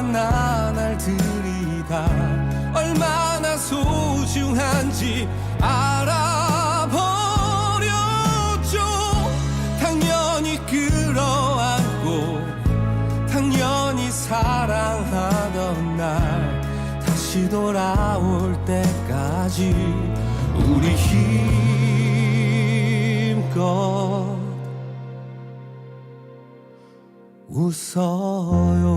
평범한 나날 들이 다. 얼마나 소중한지 알아버렸죠. 당연히 끌어안고 당연히 사랑하던 날 다시 돌아올 때까지 우리 힘껏 웃어요